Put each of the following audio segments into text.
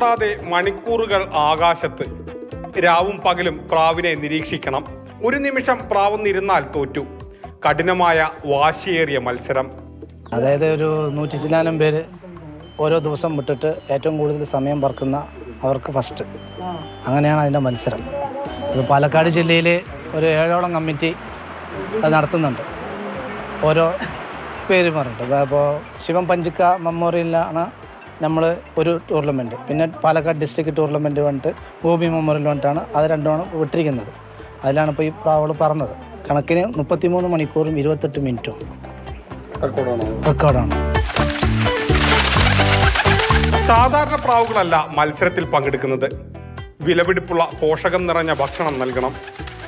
തൊടാതെ മണിക്കൂറുകൾ ആകാശത്ത് രാവും പകലും പ്രാവിനെ നിരീക്ഷിക്കണം. ഒരു നിമിഷം പ്രാവുന്നിരുന്നാൽ തോറ്റു. കഠിനമായ വാശിയേറിയ മത്സരം. അതായത് ഒരു നൂറ്റി ചില്ലാനം പേര് ഓരോ ദിവസം വിട്ടിട്ട് ഏറ്റവും കൂടുതൽ സമയം പറക്കുന്ന അവർക്ക് ഫസ്റ്റ് അങ്ങനെയാണ് അതിന്റെ മത്സരം. അത് പാലക്കാട് ജില്ലയിൽ ഒരു ഏഴോളം കമ്മിറ്റി അത് നടത്തുന്നുണ്ട്. ഓരോ പേര് പറഞ്ഞിട്ട്. അപ്പോൾ ശിവം പഞ്ചിക്ക മെമ്മോറിയലിലാണ് നമ്മൾ ഒരു ടൂർണമെന്റ് പിന്നെ പാലക്കാട് ഡിസ്ട്രിക്ട് ടൂർണമെന്റ് വന്നിട്ട് ഗോപി മെമ്മോറിയൽ വന്നിട്ടാണ് അത് രണ്ടുമാണ് വിട്ടിരിക്കുന്നത്. അതിലാണ് ഇപ്പോൾ ഈ പ്രാവൾ പറഞ്ഞത്. കണക്കിന് മുപ്പത്തിമൂന്ന് മണിക്കൂറും ഇരുപത്തെട്ട് മിനിറ്റും. റെക്കോർഡാണ് സാധാരണ പ്രാവുകളല്ല മത്സരത്തിൽ പങ്കെടുക്കുന്നത്. വിലപിടിപ്പുള്ള പോഷകം നിറഞ്ഞ ഭക്ഷണം നൽകണം.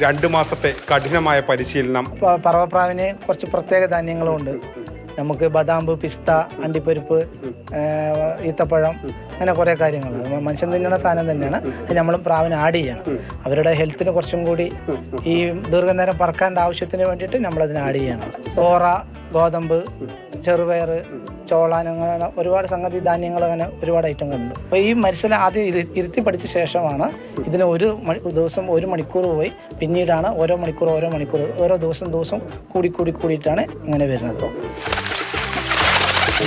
രണ്ട് മാസത്തെ കഠിനമായ പരിശീലനം. പ- പറവപ്രാവിന് കുറച്ച് പ്രത്യേക ധാന്യങ്ങളുമുണ്ട് നമുക്ക് ബദാമ്പ് പിസ്ത അണ്ടിപ്പരിപ്പ് ഈത്തപ്പഴം അങ്ങനെ കുറേ കാര്യങ്ങൾ. മനുഷ്യൻ തിന്നണ സാധനം തന്നെയാണ്. അത് നമ്മൾ പ്രാവിന് ആഡ് ചെയ്യണം. അവരുടെ ഹെൽത്തിന് കുറച്ചും കൂടി ഈ ദീർഘനേരം പറക്കാന്റെ ആവശ്യത്തിന് വേണ്ടിയിട്ട് നമ്മളതിന് ആഡ് ചെയ്യണം. ഓറ ഗോതമ്പ് ചെറുപയർ ചോളാൻ അങ്ങനെ ഒരുപാട് സംഗതി ധാന്യങ്ങൾ അങ്ങനെ ഒരുപാട് ഐറ്റങ്ങളുണ്ട്. അപ്പോൾ ഈ മത്സരം ആദ്യം ഇരു- ഇരുത്തി പഠിച്ച ശേഷമാണ് ഇതിന് ഒരു ദിവസം ഒരു മണിക്കൂർ പോയി. പിന്നീടാണ് ഓരോ മണിക്കൂർ ഓരോ മണിക്കൂർ ഓരോ ദിവസം ദിവസം കൂടി കൂടി കൂടിയിട്ടാണ് ഇങ്ങനെ വരുന്നത്.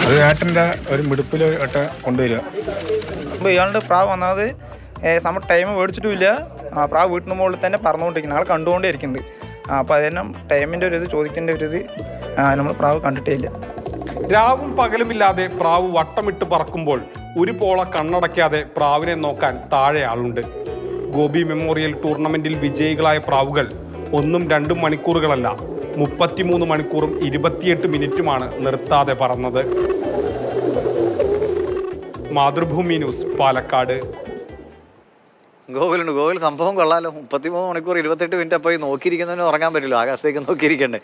ഒരു ഏട്ടന്റെ ഒരു മിടുപ്പിൽ ഏട്ട കൊണ്ടുവരിക. അപ്പോൾ ഇയാളുടെ പ്രാവ് വന്നത് നമ്മൾ ടൈം മേടിച്ചിട്ടുമില്ല. ആ പ്രാവ് വീട്ടിന് മുകളിൽ തന്നെ പറഞ്ഞുകൊണ്ടിരിക്കുന്നത് ആൾ കണ്ടുകൊണ്ടേ ഇരിക്കുന്നുണ്ട് അപ്പോൾ അതിനും ടൈമിന്റെ ഒരു ഇത് ചോദിക്കേണ്ട ഒരു ഇത്. നമ്മൾ പ്രാവ് കണ്ടിട്ടേ ഇല്ല രാവും പകലുമില്ലാതെ പ്രാവ് വട്ടമിട്ട് പറക്കുമ്പോൾ ഒരു പോള കണ്ണടയ്ക്കാതെ പ്രാവിനെ നോക്കാൻ താഴെ ആളുണ്ട്. ഗോപി മെമ്മോറിയൽ ടൂർണമെന്റിൽ വിജയികളായ പ്രാവുകൾ ഒന്നും രണ്ടും മണിക്കൂറുകളല്ല മുപ്പത്തിമൂന്ന് മണിക്കൂറും ഇരുപത്തിയെട്ട് മിനിറ്റുമാണ് നിർത്താതെ പറന്നത്. മാതൃഭൂമി ന്യൂസ് പാലക്കാട്. ഗോകുലുണ്ട് ഗോകുൽ സംഭവം കൊള്ളാലോ. മുപ്പത്തിമൂന്ന് മണിക്കൂർ ഇരുപത്തെട്ട് മിനിറ്റ് അപ്പോൾ ഈ നോക്കിയിരിക്കുന്നതിന് ഉറങ്ങാൻ പറ്റില്ല. ആകാശത്തേക്ക് നോക്കിയിരിക്കണ്ടേ.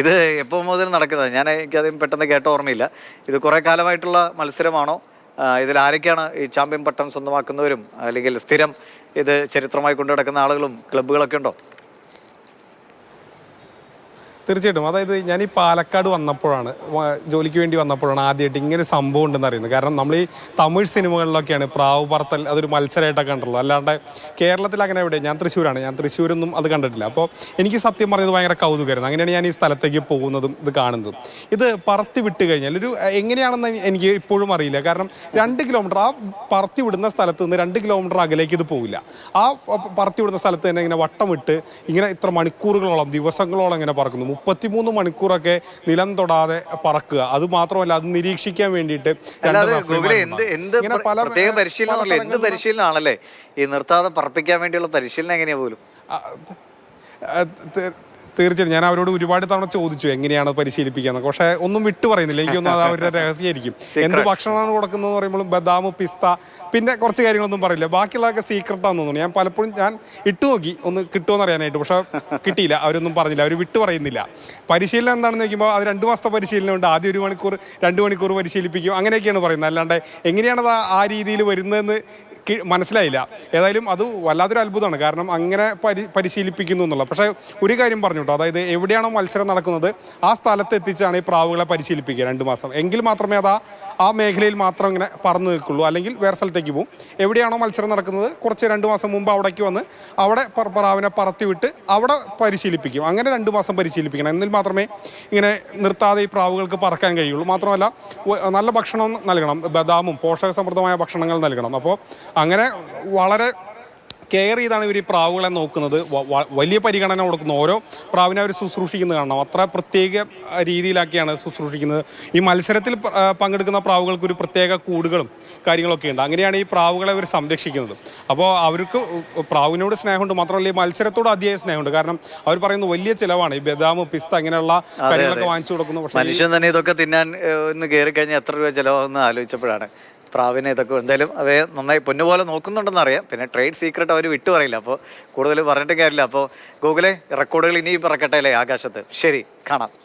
ഇത് എപ്പോൾ മുതൽ നടക്കുന്നത്? ഞാൻ എനിക്കതും പെട്ടെന്ന് കേട്ട ഓർമ്മയില്ല. ഇത് കുറേ കാലമായിട്ടുള്ള മത്സരമാണോ? ഇതിൽ ആരൊക്കെയാണ് ഈ ചാമ്പ്യൻ പട്ടം സ്വന്തമാക്കുന്നവരും അല്ലെങ്കിൽ സ്ഥിരം ഇത് ചരിത്രമായി കൊണ്ടു നടക്കുന്ന ആളുകളും ക്ലബ്ബുകളൊക്കെ ഉണ്ടോ? തീർച്ചയായിട്ടും. അതായത് ഞാൻ ഈ പാലക്കാട് വന്നപ്പോഴാണ് ജോലിക്ക് വേണ്ടി വന്നപ്പോഴാണ് ആദ്യമായിട്ട് ഇങ്ങനെ സംഭവം ഉണ്ടെന്ന് അറിയുന്നത്. കാരണം നമ്മൾ ഈ തമിഴ് സിനിമകളിലൊക്കെയാണ് പ്രാവ് പറത്തൽ അതൊരു മത്സരമായിട്ടൊക്കെ കണ്ടുള്ളൂ അല്ലാണ്ട് കേരളത്തിൽ അങ്ങനെ എവിടെ ഞാൻ തൃശ്ശൂരാണ്. ഞാൻ തൃശ്ശൂരൊന്നും അത് കണ്ടിട്ടില്ല. അപ്പോൾ എനിക്ക് സത്യം പറഞ്ഞത് ഭയങ്കര കൗതുകമായിരുന്നു. അങ്ങനെയാണ് ഞാൻ ഈ സ്ഥലത്തേക്ക് പോകുന്നതും ഇത് കാണുന്നതും. ഇത് പറത്തി വിട്ട് കഴിഞ്ഞാൽ ഒരു എങ്ങനെയാണെന്ന് എനിക്ക് ഇപ്പോഴും അറിയില്ല. കാരണം രണ്ട് കിലോമീറ്റർ ആ പറത്തി വിടുന്ന സ്ഥലത്ത് നിന്ന് രണ്ട് കിലോമീറ്റർ അകലേക്ക് ഇത് പോകില്ല ആ പറത്തി വിടുന്ന സ്ഥലത്ത് തന്നെ ഇങ്ങനെ വട്ടം വിട്ട് ഇങ്ങനെ ഇത്ര മണിക്കൂറുകളോളം ദിവസങ്ങളോളം ഇങ്ങനെ പറക്കുന്നു. മുപ്പത്തിമൂന്ന് മണിക്കൂറൊക്കെ നിലം തൊടാതെ പറക്കുക. അത് മാത്രമല്ല അത് നിരീക്ഷിക്കാൻ വേണ്ടിയിട്ട് ഇങ്ങനെ പല എന്ത് പരിശീലനമാണല്ലേ ഈ നിർത്താതെ പറപ്പിക്കാൻ വേണ്ടിയുള്ള പരിശീലനം എങ്ങനെയാ പോലും? തീർച്ചയായും ഞാൻ അവരോട് ഒരുപാട് തവണ ചോദിച്ചു എങ്ങനെയാണ് പരിശീലിപ്പിക്കുക പക്ഷെ ഒന്നും വിട്ടു പറയുന്നില്ല. എനിക്കൊന്നും അത് അവരുടെ രഹസ്യമായിരിക്കും എന്ത് ഭക്ഷണമാണ് കൊടുക്കുന്നത് പറയുമ്പോഴും ബദാം പിസ്ത പിന്നെ കുറച്ച് കാര്യങ്ങളൊന്നും പറയില്ല. ബാക്കിയുള്ളതൊക്കെ സീക്രട്ടാന്ന് തോന്നുന്നു. ഞാൻ പലപ്പോഴും ഞാൻ ഇട്ടു നോക്കി ഒന്ന് കിട്ടുമോ അറിയാനായിട്ട് പക്ഷെ കിട്ടിയില്ല. അവരൊന്നും പറഞ്ഞില്ല. അവർ വിട്ടു പറയുന്നില്ല. പരിശീലനം എന്താണെന്ന് നോക്കുമ്പോൾ അത് രണ്ട് മാസത്തെ പരിശീലനം ഉണ്ട്. ആദ്യം ഒരു മണിക്കൂർ രണ്ട് മണിക്കൂർ പരിശീലിപ്പിക്കും. അങ്ങനെയൊക്കെയാണ് പറയുന്നത്. അല്ലാണ്ട് എങ്ങനെയാണത് ആ- രീതിയിൽ വരുന്നതെന്ന് മനസ്സിലായില്ല. ഏതായാലും അത് വല്ലാത്തൊരു അത്ഭുതമാണ്. കാരണം അങ്ങനെ പരി പരിശീലിപ്പിക്കുന്നു എന്നുള്ളത്. പക്ഷേ ഒരു കാര്യം പറഞ്ഞു കേട്ടോ. അതായത് എവിടെയാണോ മത്സരം നടക്കുന്നത് ആ സ്ഥലത്ത് എത്തിച്ചാണ് ഈ പ്രാവുകളെ പരിശീലിപ്പിക്കുക രണ്ട് മാസം. എങ്കിൽ മാത്രമേ അത് ആ- മേഖലയിൽ മാത്രം ഇങ്ങനെ പറന്നു നിൽക്കുള്ളൂ. അല്ലെങ്കിൽ വേറെ സ്ഥലത്തേക്ക് പോകും എവിടെയാണോ മത്സരം നടക്കുന്നത് കുറച്ച് രണ്ട് മാസം മുമ്പ് അവിടേക്ക് വന്ന് അവിടെ പ്രാവിനെ പറത്തിവിട്ട് അവിടെ പരിശീലിപ്പിക്കും. അങ്ങനെ രണ്ട് മാസം പരിശീലിപ്പിക്കണം. എന്നിൽ മാത്രമേ ഇങ്ങനെ നിർത്താതെ ഈ പ്രാവുകൾക്ക് പറക്കാൻ കഴിയുള്ളൂ. മാത്രമല്ല നല്ല ഭക്ഷണം നൽകണം. ബദാമും പോഷകസമൃദ്ധമായ ഭക്ഷണങ്ങൾ നൽകണം. അപ്പോൾ അങ്ങനെ വളരെ കെയർ ചെയ്താണ് ഇവർ ഈ പ്രാവുകളെ നോക്കുന്നത്. വലിയ പരിഗണന കൊടുക്കുന്നു. ഓരോ പ്രാവിനെ അവർ ശുശ്രൂഷിക്കുന്നത് കാണണം. അത്ര പ്രത്യേക രീതിയിലാക്കിയാണ് ശുശ്രൂഷിക്കുന്നത്. ഈ മത്സരത്തിൽ പങ്കെടുക്കുന്ന പ്രാവുകൾക്ക് ഒരു പ്രത്യേക കൂടുകളും കാര്യങ്ങളൊക്കെ ഉണ്ട്. അങ്ങനെയാണ് ഈ പ്രാവുകളെ അവർ സംരക്ഷിക്കുന്നത്. അപ്പോൾ അവർക്ക് പ്രാവിനോട് സ്നേഹമുണ്ട്. മാത്രമല്ല ഈ മത്സരത്തോട് അതിയായ സ്നേഹമുണ്ട്. കാരണം അവർ പറയുന്ന വലിയ ചിലവാണ്. ഈ ബദാം പിസ്ത അങ്ങനെയുള്ള കാര്യങ്ങളൊക്കെ വാങ്ങിച്ചു കൊടുക്കുന്നു. പക്ഷേ മനുഷ്യൻ തന്നെ ഇതൊക്കെ തിന്നാൻ ഒന്ന് കയറി കഴിഞ്ഞാൽ എത്ര രൂപ ചിലവാകുന്ന ആലോചിച്ചപ്പോഴാണ്. പ്രാവിനെ ഇതൊക്കെ എന്തായാലും അവയെ നന്നായി പൊന്നുപോലെ നോക്കുന്നുണ്ടെന്ന് അറിയാം പിന്നെ ട്രേഡ് സീക്രട്ട് അവർ വിട്ടു പറയില്ല. അപ്പോൾ കൂടുതൽ പറഞ്ഞിട്ട് കാര്യമില്ല. അപ്പോൾ ഗൂഗിളെ റെക്കോർഡുകൾ ഇനിയും പറക്കട്ടെ അല്ലേ ആകാശത്ത്? ശരി കാണാം.